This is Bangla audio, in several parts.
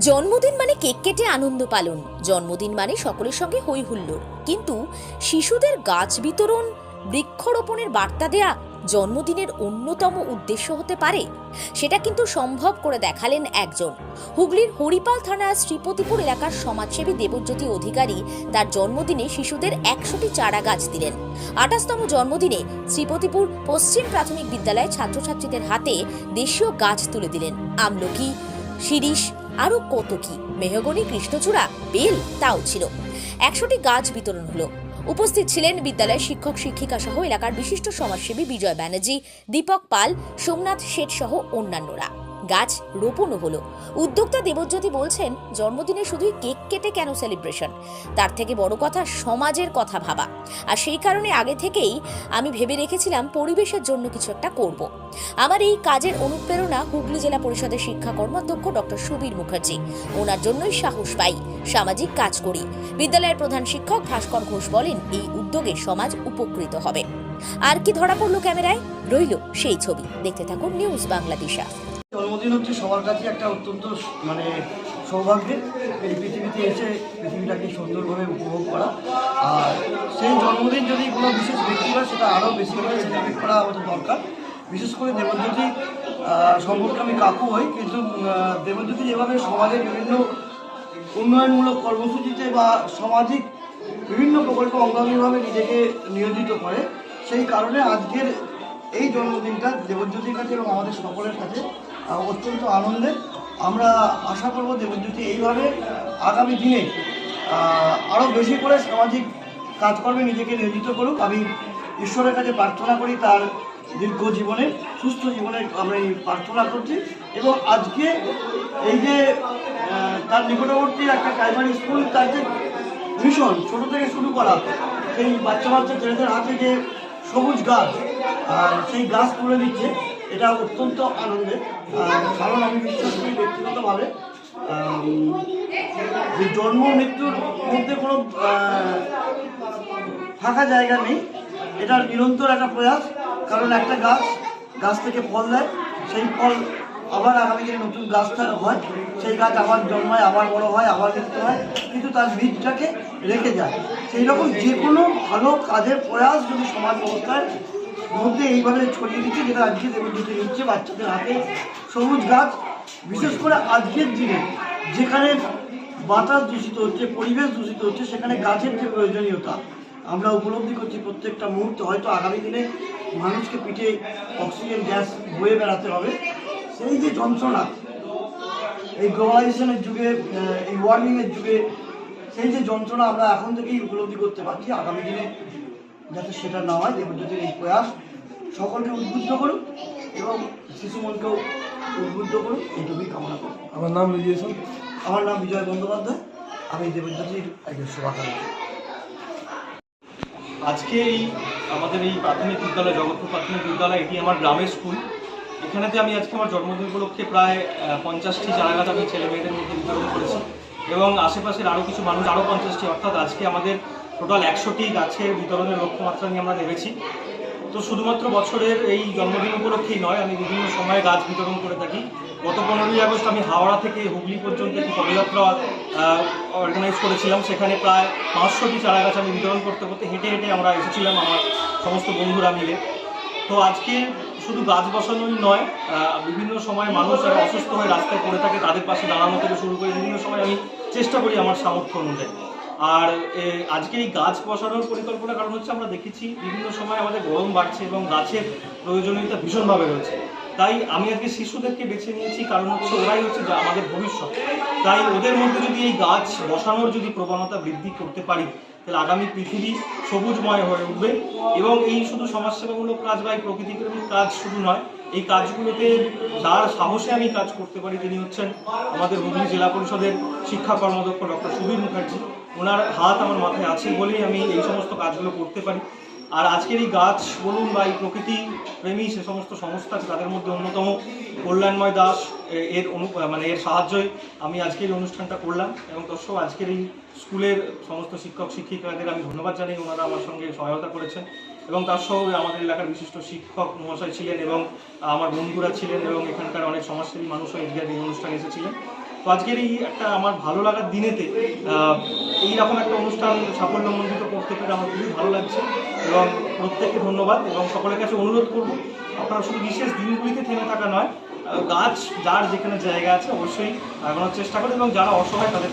জন্মদিন মানে কেক কেটে আনন্দ পালন। জন্মদিন মানে সকলের সঙ্গে হই হুল্লোড়। কিন্তু শিশুদের গাছ বিতরণ, বৃক্ষরোপণের বার্তা দেয়া জন্মদিনের অন্যতম উদ্দেশ্য হতে পারে। সেটা কিন্তু সম্ভব করে দেখালেন একজন। হুগলির হরিপাল থানার শ্রীপতিপুর এলাকার সমাজসেবী দেবজ্যোতি অধিকারী তার জন্মদিনে শিশুদের একশোটি চারা গাছ দিলেন। আঠাশতম জন্মদিনে শ্রীপতিপুর পশ্চিম প্রাথমিক বিদ্যালয়ের ছাত্রছাত্রীদের হাতে দেশীয় গাছ তুলে দিলেন। আমলকি, শিরিষ আরও কত কি? মেহগনি, কৃষ্ণচূড়া, বেল, তাও ছিল। একশোটি গাছ বিতরণ হলো। উপস্থিত ছিলেন বিদ্যালয়ের শিক্ষক, শিক্ষিকা সহ এলাকার বিশিষ্ট সমাজসেবী বিজয় ব্যানার্জি, দীপক পাল, সোমনাথ শেঠ সহ অন্যান্যরা। গাছ রোপণও হলো। উদ্যোক্তা দেবজ্যোতি বলছেন, জন্মদিনে শুধুই কেক কেটে কেন সেলিব্রেশন তার থেকে বড় কথা সমাজের কথা ভাবা। আর সেই কারণে আগে থেকেই আমি ভেবে রেখেছিলাম পরিবেশের জন্য কিছু একটা করব। আমার এই কাজের অনুপ্রেরণা হুগলি জেলা পরিষদের শিক্ষা কর্মাধ্যক্ষ ডক্টর সুবীর মুখার্জি। ওনার জন্যই সাহস পাই, সামাজিক কাজ করি। বিদ্যালয়ের প্রধান শিক্ষক ভাস্কর ঘোষ বলেন, এই উদ্যোগে সমাজ উপকৃত হবে। আর কি ধরা পড়ল ক্যামেরায়? রইল সেই ছবি। দেখতে থাকুন নিউজ বাংলাদেশা জন্মদিন হচ্ছে সবার কাছে একটা অত্যন্ত মানে সৌভাগ্যের এই পৃথিবীতে এসে পৃথিবীটাকে সুন্দরভাবে উপভোগ করা। আর সেই জন্মদিন যদি কোনো বিশেষ ব্যক্তি হয়, সেটা আরও বেশি করে সেলিব্রেট করা আমাদের দরকার। বিশেষ করে দেবজ্যোতি সম্পর্কে আমি কাকু হই, কিন্তু দেবজ্যোতি যেভাবে সমাজের বিভিন্ন উন্নয়নমূলক কর্মসূচিতে বা সামাজিক বিভিন্ন প্রকল্পে অঙ্গাঙ্গিভাবে নিজেকে নিয়োজিত করে, সেই কারণে আজকের এই জন্মদিনটা দেবজ্যোতির কাছে এবং আমাদের সকলের কাছে অত্যন্ত আনন্দের আমরা আশা করব দেবজ্যোতি এইভাবে আগামী দিনে আরও বেশি করে সামাজিক কাজকর্মে নিজেকে নিয়োজিত করুক। আমি ঈশ্বরের কাছে প্রার্থনা করি তার দীর্ঘ জীবনে, সুস্থ জীবনে আমরা এই প্রার্থনা করছি এবং আজকে এই যে তার নিকটবর্তী একটা প্রাইমারি স্কুল, তার যে মিশন, ছোট থেকে শুরু করা, সেই বাচ্চা বাচ্চা ছেলেদের হাতে যে সবুজ গাছ সেই গাছ তুলে দিচ্ছে এটা অত্যন্ত আনন্দের। কারণ আমি বিশ্বাস করি ব্যক্তিগতভাবে যে জন্ম মৃত্যুর মধ্যে কোনো ফাঁকা জায়গা নেই। এটার নিরন্তর একটা প্রয়াস, কারণ একটা গাছ গাছ থেকে ফল দেয়, সেই ফল আবার আগামী দিনে নতুন গাছ হয়, সেই গাছ আবার জন্মায়, আবার বড় হয়, আবার মৃত্যু হয়, কিন্তু তার বীজটাকে রেখে যায়। সেই রকম যে কোনো ভালো কাজের প্রয়াস যদি সমাজ ব্যবস্থার মধ্যে এইভাবে ছড়িয়ে দিচ্ছে যেটা আজকে দেবজ্যোতি নিচ্ছে বাচ্চাদের হাতে। সবুজ গাছ, বিশেষ করে আজকের দিনে যেখানে বাতাস দূষিত হচ্ছে, পরিবেশ দূষিত হচ্ছে, সেখানে গাছের যে প্রয়োজনীয়তা, আমরা উপলব্ধি করছি প্রত্যেকটা মুহূর্তে। হয়তো আগামী দিনে মানুষকে পিঠে অক্সিজেন, গ্যাস বয়ে বেড়াতে হবে। সেই যে যন্ত্রণা, এই গ্লোবালাইজেশনের যুগে এই ওয়ার্মিংয়ের যুগে, সেই যে যন্ত্রণা আমরা এখন থেকেই উপলব্ধি করতে পারছি। আগামী দিনে যাতে সেটা না হয় দেবজ্যোতির এই প্রয়াস সকলকে উদ্বুদ্ধ করুক এবং শিশু মনকেও উদ্বুদ্ধ করুক এইটুকুই কামনা করুন আমার নাম রিজিয়েশন আমার নাম বিজয় বন্দ্যোপাধ্যায়। আমি দেবজ্যোতির একজন শুভাকাঙ্ক্ষী। আজকে এই আমাদের এই প্রাথমিক বিদ্যালয় জগৎপুর প্রাথমিক বিদ্যালয় এটি আমার গ্রামের স্কুল। এখানেতে আমি আজকে আমার জন্মদিন উপলক্ষে প্রায় পঞ্চাশটি চারাগাছ আমি ছেলে মেয়েদের মধ্যে বিতরণ করেছি। এবং আশেপাশের আরও কিছু মানুষ আরও পঞ্চাশটি অর্থাৎ আজকে আমাদের টোটাল একশোটি গাছের বিতরণের লক্ষ্যমাত্রা নিয়ে আমরা ভেবেছি তো শুধুমাত্র বছরের এই জন্মদিন উপলক্ষেই নয়, আমি বিভিন্ন সময়ে গাছ বিতরণ করে থাকি। গত পনেরোই আগস্ট আমি হাওড়া থেকে হুগলি পর্যন্ত একটি পদযাত্রা অর্গানাইজ করেছিলাম। সেখানে প্রায় পাঁচশোটি চারা গাছ আমি বিতরণ করতে করতে হেঁটে হেঁটে আমরা এসেছিলাম আমার সমস্ত বন্ধুরা মিলে। তো আজকে শুধু গাছ বসানোই নয় বিভিন্ন সময় মানুষ যারা অসুস্থ হয়ে রাস্তায় পড়ে থাকে, তাদের পাশে দাঁড়ানো থেকে শুরু করে বিভিন্ন সময় আমি চেষ্টা করি আমার সামর্থ্য অনুযায়ী। আর আজকে এই গাছ বসানোর পরিকল্পনা, কারণ হচ্ছে আমরা দেখেছি বিভিন্ন সময় আমাদের গরম বাড়ছে এবং গাছের প্রয়োজনীয়তা ভীষণভাবে রয়েছে। তাই আমি আজকে শিশুদেরকে বেছে নিয়েছি, কারণ হচ্ছে ওরাই হচ্ছে যা আমাদের ভবিষ্যৎ। তাই ওদের মধ্যে যদি এই গাছ বসানোর যদি প্রবণতা বৃদ্ধি করতে পারি তাহলে আগামী পৃথিবী সবুজময় হয়ে উঠবে এবং এই শুধু সমাজসেবামূলক কাজ বা এই প্রকৃতিপ্রেমিক কাজ শুধু নয়, এই কাজগুলোতে যার সাহসে আমি কাজ করতে পারি তিনি হচ্ছেন আমাদের হুগলি জেলা পরিষদের শিক্ষা কর্মাধ্যক্ষ ডক্টর সুবীর মুখার্জি। ওনার হাত আমার মাথায় আছে বলেই আমি এই সমস্ত কাজগুলো করতে পারি। আর আজকের এই গাছ বলুন বা এই প্রকৃতি প্রেমী, সে সমস্ত সংস্থা আছে তাদের মধ্যে অন্যতম। কল্যাণময় দাস এর অনু মানে এর সাহায্যই আমি আজকের এই অনুষ্ঠানটা করলাম। এবং দর্শক, আজকের এই স্কুলের সমস্ত শিক্ষক, শিক্ষিকাদের আমি ধন্যবাদ জানাই। ওনারা আমার সঙ্গে সহায়তা করেছেন। এবং তার সঙ্গে আমাদের এলাকার বিশিষ্ট শিক্ষক মহাশয় ছিলেন এবং আমার বন্ধুরা ছিলেন এবং এখানকার অনেক সমাজসেবী মানুষও আজকের এই অনুষ্ঠানে এসেছিলেন। তো আজকের এই একটা আমার ভালো লাগার দিনেতে এই রকম একটা অনুষ্ঠান সাফল্যমণ্ডিত করতে পেরে আমার খুবই ভালো লাগছে এবং প্রত্যেককে ধন্যবাদ এবং সকলের কাছে অনুরোধ করব, আপনারা শুধু বিশেষ দিনগুলিতে থেমে থাকা নয় গাছ, যার যেখানে জায়গা আছে অবশ্যই লাগানোর চেষ্টা করে এবং যারা অসহায় তাদের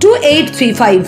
two eight three five